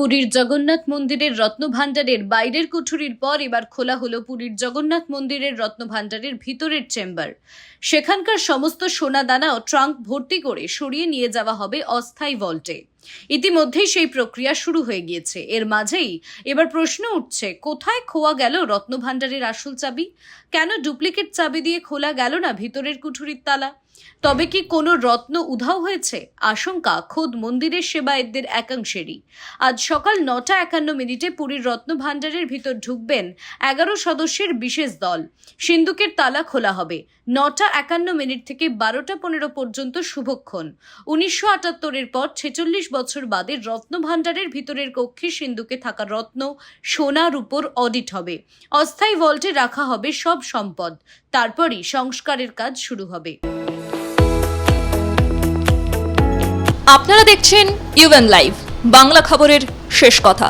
পুরীর জগন্নাথ মন্দিরের রত্নভাণ্ডারের বাইরের কুঠুরির পর এবার খোলা হলো পুরীর জগন্নাথ মন্দিরের রত্নভাণ্ডারের ভিতরের চেম্বার। সেখানকার সমস্ত সোনা দানা ও ট্রাঙ্ক ভর্তি করে সরিয়ে নিয়ে যাওয়া হবে অস্থায়ী ভল্টে। ইতিমধ্যেই সেই প্রক্রিয়া শুরু হয়ে গিয়েছে। এর মাঝেই এবার প্রশ্ন উঠছে, কোথায় খোয়া গেল রত্নভাণ্ডারের আসল চাবি? কেন ডুপ্লিকেট চাবি দিয়ে খোলা গেল না ভিতরের কুঠুরির তালা? তবে কি কোনো রত্ন উধাও হয়েছে? আশঙ্কা, খোদ মন্দিরের সেবায়েতদের একাংশেরই। আজ সকাল নটা একান্ন মিনিটে পুরীর রত্ন রত্নভাণ্ডারের ভিতর ঢুকবেন এগারো সদস্যের বিশেষ দল। সিন্দুকের তালা খোলা হবে। নটা একান্ন মিনিট থেকে বারোটা পনেরো পর্যন্ত শুভক্ষণ। উনিশশো আটাত্তরের পর ছেচল্লিশ বছর বাদে রত্ন ভাণ্ডারের ভিতরের কক্ষে সিন্ধুকে থাকা রত্ন সোনার উপর অডিট হবে। অস্থায়ী ভল্টে রাখা হবে সব সম্পদ। তারপরই সংস্কারের কাজ শুরু হবে। আপনারা দেখছেন ইউএন লাইভ বাংলা খবরের শেষ কথা।